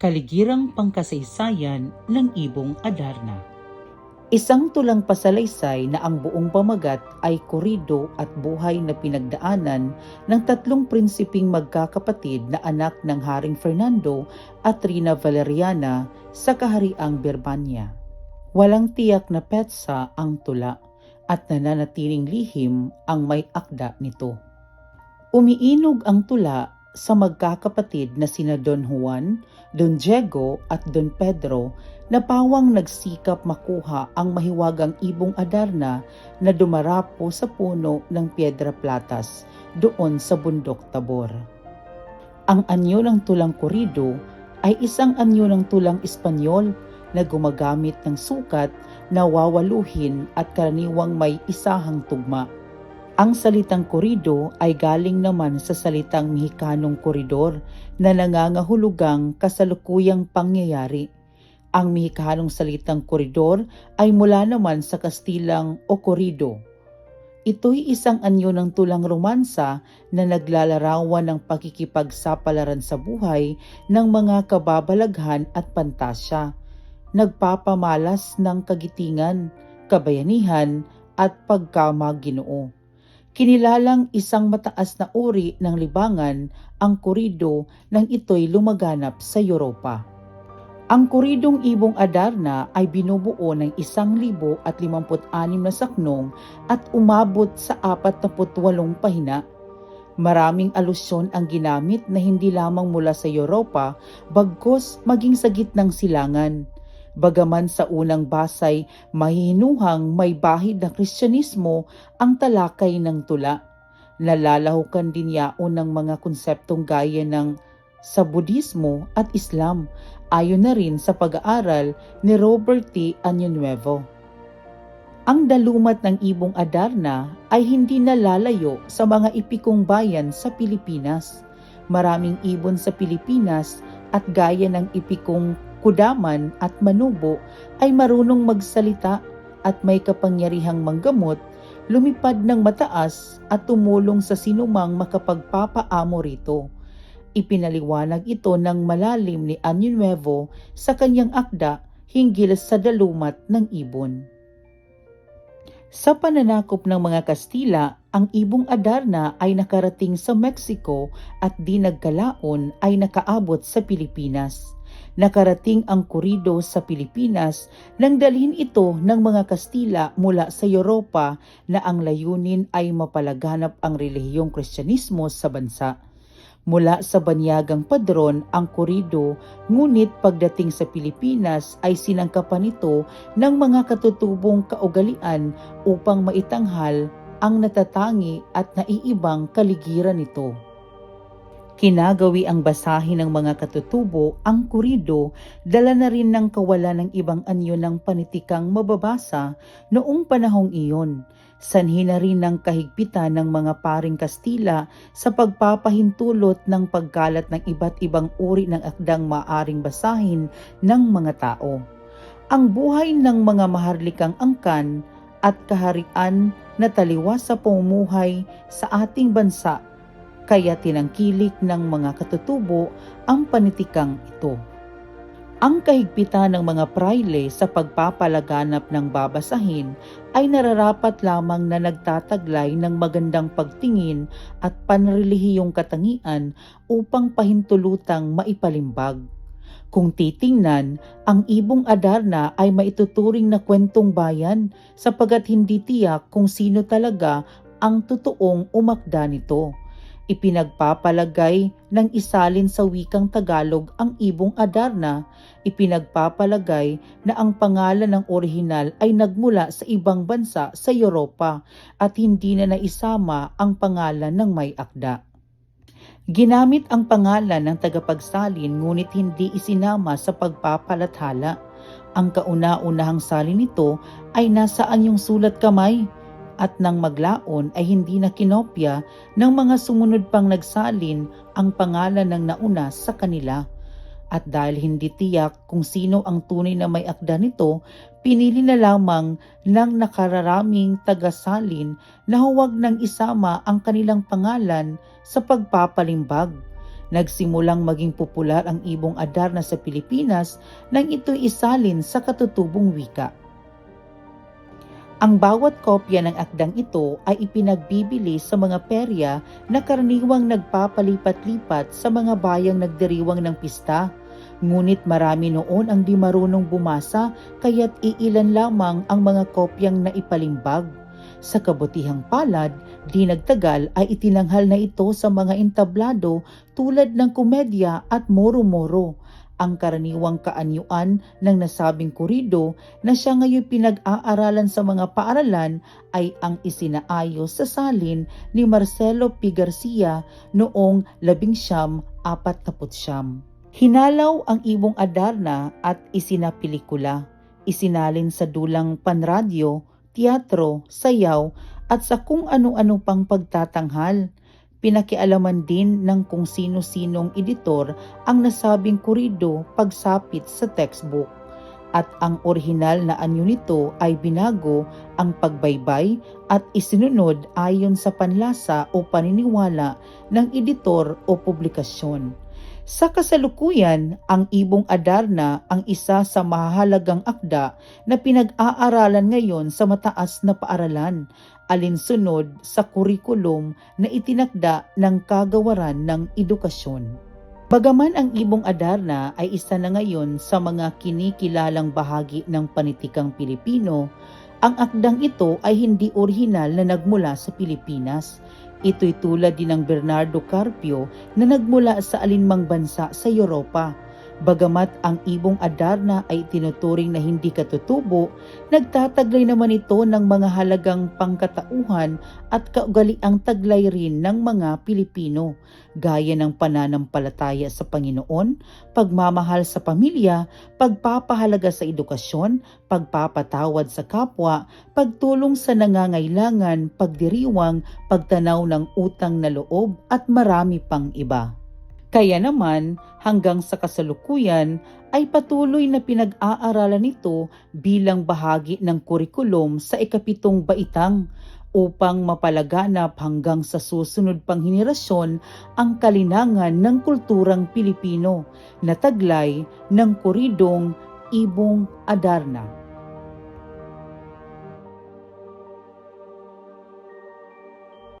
Kaligirang Pangkasaysayan ng Ibong Adarna Isang tulang pasalaysay na ang buong pamagat ay korido at buhay na pinagdaanan ng tatlong prinsiping magkakapatid na anak ng Haring Fernando at Rina Valeriana sa kahariang Birbanya. Walang tiyak na petsa ang tula at nananatiling lihim ang may akda nito. Umiinog ang tula sa magkakapatid na sina Don Juan, Don Diego at Don Pedro na pawang nagsikap makuha ang mahiwagang ibong Adarna na dumarapo sa puno ng Piedra Platas doon sa bundok Tabor. Ang anyo ng tulang korido ay isang anyo ng tulang Espanyol na gumagamit ng sukat na wawaluhin at karaniwang may isahang tugma. Ang salitang korido ay galing naman sa salitang Mexicanong koridor na nangangahulugang kasalukuyang pangyayari. Ang Mexicanong salitang koridor ay mula naman sa Kastilang o korido. Ito'y isang anyo ng tulang romansa na naglalarawan ng pakikipagsapalaran sa buhay ng mga kababalaghan at pantasya. Nagpapamalas ng kagitingan, kabayanihan at pagkamaginoo. Kinilalang isang mataas na uri ng libangan ang korido nang ito'y lumaganap sa Europa. Ang koridong ibong Adarna ay binubuo ng isang libo at limamput anim na saknong at umabot sa apat na putwalong pahina. Maraming alusyon ang ginamit na hindi lamang mula sa Europa bagkos maging sa gitnang silangan. Bagaman sa unang basay, mahihinuhang may bahid na Kristyanismo ang talakay ng tula. Nalalahukan din yaon ng mga konseptong gaya ng sa Budismo at Islam ayon na rin sa pag-aaral ni Robert T. Añonuevo. Ang dalumat ng ibong Adarna ay hindi nalalayo sa mga ipikong bayan sa Pilipinas. Maraming ibon sa Pilipinas at gaya ng ipikong kudaman at manubo ay marunong magsalita at may kapangyarihang manggamot, lumipad ng mataas at tumulong sa sinumang makapagpapaamo rito. Ipinaliwanag ito ng malalim ni Anyo Nuevo sa kanyang akda hinggil sa dalumat ng ibon. Sa pananakop ng mga Kastila, ang ibong Adarna ay nakarating sa Mexico at di nagkalaon ay nakaabot sa Pilipinas nakarating ang kurido sa Pilipinas nang dalhin ito ng mga Kastila mula sa Europa na ang layunin ay mapalaganap ang relihiyong Kristyanismo sa bansa. Mula sa banyagang padron ang kurido, ngunit pagdating sa Pilipinas ay sinangkapan ito ng mga katutubong kaugalian upang maitanghal ang natatangi at naiibang kaligiran nito. Kinagawi ang basahin ng mga katutubo ang kurido, dala na rin ng kawalan ng ibang anyo ng panitikang mababasa noong panahong iyon. Sanhi na rin ng kahigpitan ng mga paring Kastila sa pagpapahintulot ng pagkalat ng iba't ibang uri ng akdang maaring basahin ng mga tao. Ang buhay ng mga maharlikang angkan at kaharian na taliwas sa pamumuhay sa ating bansa kaya tinangkilik ng mga katutubo ang panitikang ito. Ang kahigpitan ng mga praile sa pagpapalaganap ng babasahin ay nararapat lamang na nagtataglay ng magandang pagtingin at panrelihiyong katangian upang pahintulutang maipalimbag. Kung titingnan, ang ibong Adarna ay maituturing na kwentong bayan sapagat hindi tiyak kung sino talaga ang totoong umakda nito Ipinagpapalagay ng isalin sa wikang Tagalog ang ibong Adarna, ipinagpapalagay na ang pangalan ng orihinal ay nagmula sa ibang bansa sa Europa at hindi na naisama ang pangalan ng may akda. Ginamit ang pangalan ng tagapagsalin ngunit hindi isinama sa pagpapalathala. Ang kauna-unahang salin nito ay nasa anyong sulat kamay at nang maglaon ay hindi na kinopya ng mga sumunod pang nagsalin ang pangalan ng nauna sa kanila. At dahil hindi tiyak kung sino ang tunay na may akda nito, pinili na lamang ng nakararaming tagasalin na huwag nang isama ang kanilang pangalan sa pagpapalimbag. Nagsimulang maging popular ang ibong Adarna sa Pilipinas nang ito'y isalin sa katutubong wika. Ang bawat kopya ng akdang ito ay ipinagbibili sa mga perya na karaniwang nagpapalipat-lipat sa mga bayang nagdiriwang ng pista. Ngunit marami noon ang di marunong bumasa kaya't iilan lamang ang mga kopyang naipalimbag. Sa kabutihang palad, di nagtagal ay itinanghal na ito sa mga entablado tulad ng komedya at moro-moro ang karaniwang kaanyuan ng nasabing kurido na siya ngayon pinag-aaralan sa mga paaralan ay ang isinaayos sa salin ni Marcelo P. Garcia noong 1949. Hinalaw ang ibong Adarna at isinapelikula. Isinalin sa dulang panradyo, teatro, sayaw at sa kung ano-ano pang pagtatanghal pinakialaman din ng kung sino-sinong editor ang nasabing kurido pagsapit sa textbook. At ang orihinal na anyo nito ay binago ang pagbaybay at isinunod ayon sa panlasa o paniniwala ng editor o publikasyon. Sa kasalukuyan, ang Ibong Adarna ang isa sa mahalagang akda na pinag-aaralan ngayon sa mataas na paaralan alinsunod sa kurikulum na itinakda ng kagawaran ng edukasyon. Bagaman ang Ibong Adarna ay isa na ngayon sa mga kinikilalang bahagi ng panitikang Pilipino, ang akdang ito ay hindi orihinal na nagmula sa Pilipinas. Ito'y tulad din ng Bernardo Carpio na nagmula sa alinmang bansa sa Europa. Bagamat ang ibong Adarna ay tinuturing na hindi katutubo, nagtataglay naman ito ng mga halagang pangkatauhan at kaugaliang taglay rin ng mga Pilipino, gaya ng pananampalataya sa Panginoon, pagmamahal sa pamilya, pagpapahalaga sa edukasyon, pagpapatawad sa kapwa, pagtulong sa nangangailangan, pagdiriwang, pagtanaw ng utang na loob at marami pang iba. Kaya naman, hanggang sa kasalukuyan ay patuloy na pinag-aaralan ito bilang bahagi ng kurikulum sa ikapitong baitang upang mapalaganap hanggang sa susunod pang henerasyon ang kalinangan ng kulturang Pilipino na taglay ng koridong Ibong Adarna.